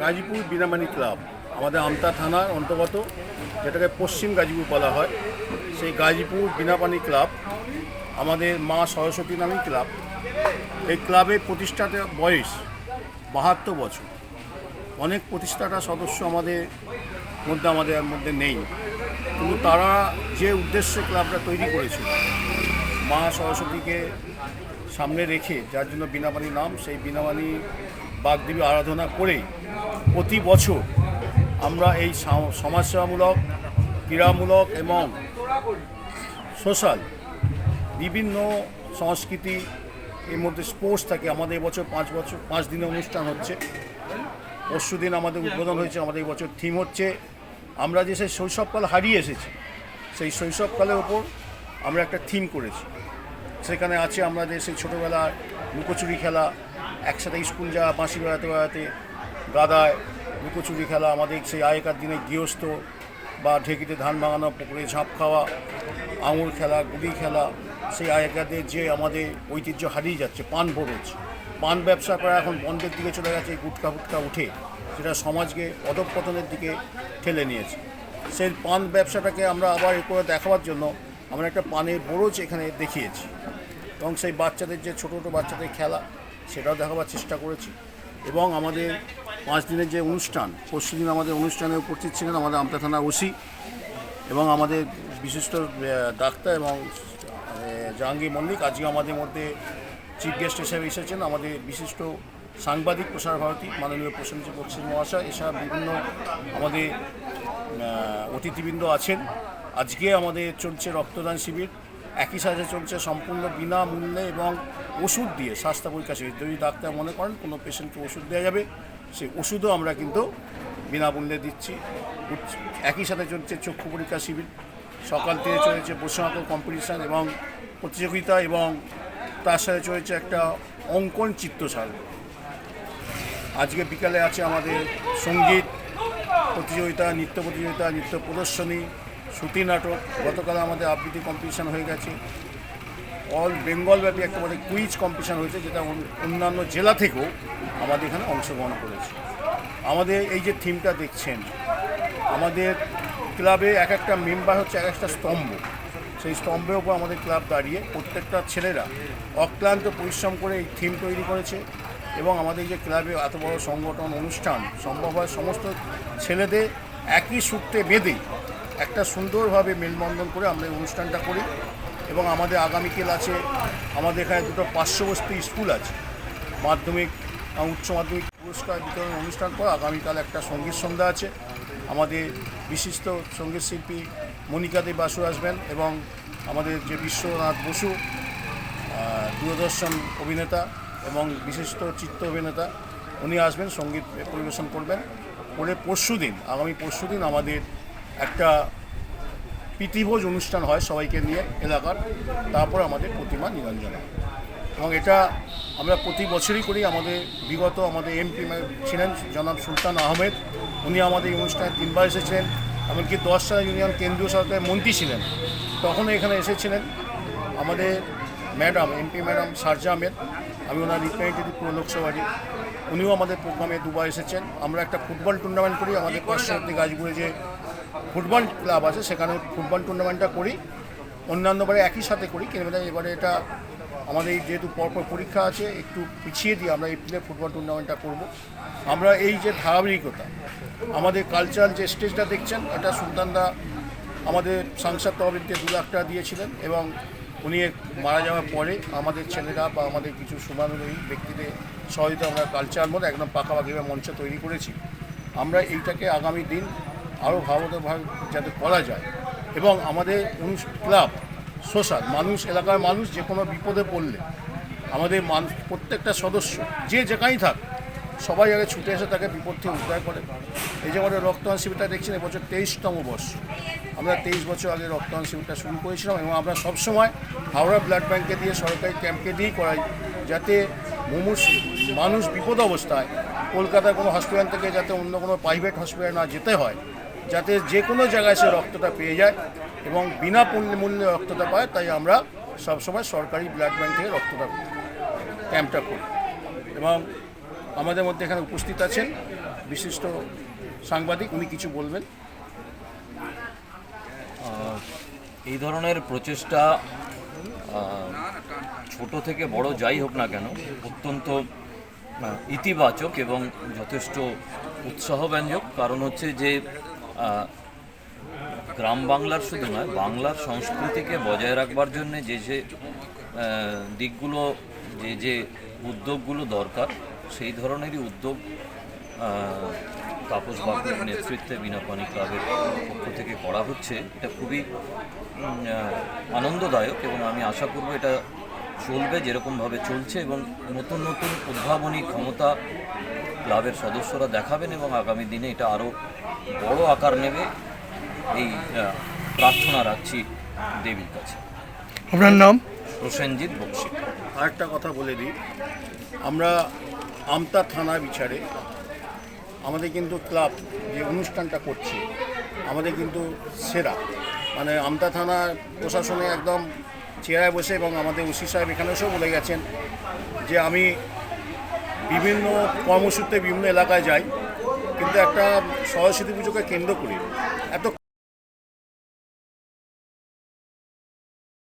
Gazipur বিনামানি club. আমাদের আমতা থানার অন্তর্গত, যেটাকে পশ্চিম গাজীপুর বলা হয়, সেই গাজীপুর বিনাপানি ক্লাব, আমাদের মা সরস্বতী নামী ক্লাব। এই ক্লাবের প্রতিষ্ঠাতা বয়স বাহাত্তর বছর। অনেক প্রতিষ্ঠাতা সদস্য আমাদের মধ্যে আমাদের মধ্যে নেই। কিন্তু তারা যে উদ্দেশ্যে ক্লাবটা তৈরি করেছিল মা সরস্বতীকে সামনে রেখে, যার জন্য বিনাপানি নাম, সেই বিনাপানি বাগদেবী আরাধনা করে প্রতি বছর আমরা এই সমাজসেবামূলক, ক্রীড়ামূলক এবং সোশ্যাল বিভিন্ন সংস্কৃতি এর মধ্যে স্পোর্টস থাকে। আমাদের এবছর পাঁচ বছর, পাঁচ দিনের অনুষ্ঠান হচ্ছে। পরশু দিন আমাদের উদ্বোধন হয়েছে, আমাদের এবছর থিম হচ্ছে আমরা যে সেই শৈশবকাল হারিয়ে এসেছি, সেই শৈশবকালের ওপর আমরা একটা থিম করেছি। সেখানে আছে আমরা যে সেই ছোটোবেলার লুকোচুরি খেলা একসাথে স্কুল যাওয়া, বাঁশি বেড়াতে বেড়াতে, গাদায়, লুকোচুরি খেলা, আমাদের সেই আগেকার দিনে গৃহস্থ বা ঢেকিতে ধান ভাঙানো, পুকুরে ঝাঁপ খাওয়া, আঙুর খেলা, গুলি খেলা, সেই আগেকারদের যে আমাদের ঐতিহ্য হারিয়ে যাচ্ছে, পান ভরোজ পান ব্যবসা প্রায় এখন বন্ধের দিকে চলে গেছে, গুটকা ফুটকা উঠে সেটা সমাজকে অধঃপতনের দিকে ঠেলে নিয়েছে। সেই পান ব্যবসাটাকে আমরা আবার এ করে দেখাবার জন্য আমরা একটা পানের বরজ এখানে দেখিয়েছি। এবং সেই বাচ্চাদের যে, ছোটো ছোটো বাচ্চাদের খেলা সেটাও দেখাবার চেষ্টা করেছি। এবং আমাদের পাঁচ দিনের যে অনুষ্ঠান, পরশু দিন আমাদের অনুষ্ঠানে উপস্থিত ছিলেন আমাদের আমতা থানা ওসি এবং আমাদের বিশিষ্ট ডাক্তার এবং জাহাঙ্গীর মল্লিক। আজকে আমাদের মধ্যে চিফ গেস্ট হিসেবে এসেছেন আমাদের বিশিষ্ট সাংবাদিক প্রসার ভারতী, মাননীয় প্রসেনজিৎ বক্সির মহাশয়, এছাড়া বিভিন্ন আমাদের অতিথিবৃন্দ আছেন। আজকে আমাদের চলছে রক্তদান শিবির। একই সাথে চলছে সম্পূর্ণ বিনামূল্যে এবং ওষুধ দিয়ে স্বাস্থ্য পরীক্ষা শিবির যদি ডাক্তার মনে করেন কোনো পেশেন্টকে ওষুধ দেওয়া যাবে, সেই ওষুধও আমরা কিন্তু বিনামূল্যে দিচ্ছি। একই সাথে চলছে চক্ষু পরীক্ষা শিবির। সকাল থেকে চলেছে বসুমাত কম্পিটিশান এবং প্রতিযোগিতা এবং তার সাথে চলেছে একটা অঙ্কন চিত্রশাল আজকে বিকালে আছে আমাদের সংগীত প্রতিযোগিতা, নৃত্য প্রতিযোগিতা, নৃত্য প্রদর্শনী শ্রুতি নাটক, গতকাল আমাদের আবৃত্তি কম্পিটিশান হয়ে গেছে। অল বেঙ্গলব্যাপী একেবারে কুইজ কম্পিটিশান হয়েছে, যেটা অন্যান্য জেলা থেকেও আমাদের এখানে অংশগ্রহণ করেছে। আমাদের এই যে থিমটা দেখছেন, আমাদের ক্লাবে এক একটা মেম্বার হচ্ছে এক একটা স্তম্ভ। সেই স্তম্ভের উপর আমাদের ক্লাব দাঁড়িয়ে প্রত্যেকটা ছেলেরা অক্লান্ত পরিশ্রম করে এই থিম তৈরি করেছে এবং আমাদের যে ক্লাবে এত বড় সংগঠন, অনুষ্ঠান সম্ভব হয় সমস্ত ছেলেদের একই সূত্রে বেঁধে একটা সুন্দরভাবে মেলবন্ধন করে আমরা এই অনুষ্ঠানটা করি এবং আমাদের আগামীকাল আছে, আমাদের এখানে দুটো পার্শ্ববর্তী স্কুল আছে। মাধ্যমিক উচ্চ মাধ্যমিক পুরস্কার বিতরণ অনুষ্ঠান পর আগামীকাল একটা সংগীত সন্ধ্যা আছে। আমাদের বিশিষ্ট সংগীত শিল্পী মনিকা দেব বাসু আসবেন এবং আমাদের যে বিশ্বনাথ বসু দূরদর্শন অভিনেতা এবং বিশিষ্ট চিত্র অভিনেতা, উনি আসবেন, সংগীত পরিবেশন করবেন। পরে পরশু দিন আগামী পরশু দিন আমাদের একটা প্রীতিভোজ অনুষ্ঠান হয় সবাইকে নিয়ে এলাকার, তারপর আমাদের প্রতিমা নিরঞ্জন। এবং এটা আমরা প্রতি বছরই করি, আমাদের বিগত আমাদের এমপি ছিলেন জনাব সুলতান আহমেদ, উনি আমাদের এই অনুষ্ঠানে তিনবার এসেছিলেন। এমনকি দশ সালে ইউনিয়ন কেন্দ্রীয় সরকারের মন্ত্রী ছিলেন। তখনও এখানে এসেছিলেন আমাদের madam, MP madam Sarja Ahmed. আমি ওনার রিপ্রেজেন্টেটিভ পুরো লোকসভারই। উনিও আমাদের প্রোগ্রামে দুবার এসেছেন। আমরা একটা ফুটবল টুর্নামেন্ট করি, আমাদের পার্শ্ববর্তী গাজীপুরে যে ফুটবল ক্লাব আছে, সেখানে ফুটবল টুর্নামেন্টটা করি। অন্যান্যবারে একই সাথে করি, কিন্তু এবারে এটা আমাদের যেহেতু পরপর পরীক্ষা আছে, একটু পিছিয়ে দিয়ে আমরা এপ্রিলে ফুটবল টুর্নামেন্টটা করব। আমরা এই যে ধারাবাহিকতা, আমাদের কালচারাল যে স্টেজটা দেখছেন, এটা সুলতানদা আমাদের সাংসদ তহবিলকে দু লাখ টাকা দিয়েছিলেন এবং উনি মারা যাওয়ার পরে আমাদের ছেলেরা বা আমাদের কিছু সুমানুরী ব্যক্তিদের সহযোগিতা আমরা কালচার মধ্যে একদম পাকাপাকিভাবে মঞ্চ তৈরি করেছি। আমরা এইটাকে আগামী দিন আরও ভালোভাবে যাতে করা যায়। এবং আমাদের ক্লাব সোশ্যাল মানুষ, এলাকার মানুষ যে কোনো বিপদে পড়লে, আমাদের মানুষ, প্রত্যেকটা সদস্য, যে যেখানেই থাক, সবাই আগে ছুটে এসে তাকে বিপদ থেকে উদ্ধার করে। এই যে আমাদের রক্তদান শিবিরটা দেখছেন, এবছর তেইশতম বর্ষ। আমরা তেইশ বছর আগে রক্তদান শিবিরটা শুরু করেছিলাম এবং আমরা সবসময় হাওড়া ব্লাড ব্যাঙ্কে দিয়ে, সরকারি ক্যাম্পকে দিয়েই করাই, যাতে মুমূর্ষ মানুষ বিপদ অবস্থায় কলকাতার কোনো হসপিটাল থেকে যাতে অন্য কোনো প্রাইভেট হসপিটাল না যেতে হয় যাতে যে কোনো জায়গায় সে রক্তটা পেয়ে যায় এবং বিনা মূল্যে রক্তটা পায়, তাই আমরা সবসময় সরকারি ব্লাড ব্যাংক থেকে রক্তটা ক্যাম্পটা করি। এবং আমাদের মধ্যে এখানে উপস্থিত আছেন বিশিষ্ট সাংবাদিক, উনি কিছু বলবেন। এই ধরনের প্রচেষ্টা ছোট থেকে বড় যাই হোক না কেন, অত্যন্ত ইতিবাচক এবং যথেষ্ট উৎসাহব্যঞ্জক। কারণ হচ্ছে যে গ্রাম বাংলার শুধু নয়, বাংলার সংস্কৃতিকে বজায় রাখবার জন্য যে যে দিকগুলো, যে যে উদ্যোগগুলো দরকার, সেই ধরনেরই উদ্যোগ তাপস বাবুর নেতৃত্বে বিনাপানি ক্লাবের পক্ষ থেকে করা হচ্ছে। এটা খুবই আনন্দদায়ক এবং আমি আশা করব এটা চলবে যেরকমভাবে চলছে এবং নতুন নতুন উদ্ভাবনী ক্ষমতা ক্লাবের সদস্যরা দেখাবেন এবং আগামী দিনে এটা আরও বড় আকার নেবে এই প্রার্থনা রাখছি দেবীর কাছে। আপনার নাম? প্রসেনজিৎ বক্সি। আরেকটা কথা বলে দিই। আমরা আমতা থানা বিচারে আমাদের কিন্তু ক্লাব যে অনুষ্ঠানটা করছে আমাদের কিন্তু সেরা। মানে আমতা থানা প্রশাসনে একদম চেয়ারে বসে এবং আমাদের ওসি সাহেব এখানে এসেও বলে গেছেন যে আমি বিভিন্ন কর্মসূত্রে বিভিন্ন এলাকায় যাই কিন্তু একটা সরস্বতী পুজোকে কেন্দ্র করি এত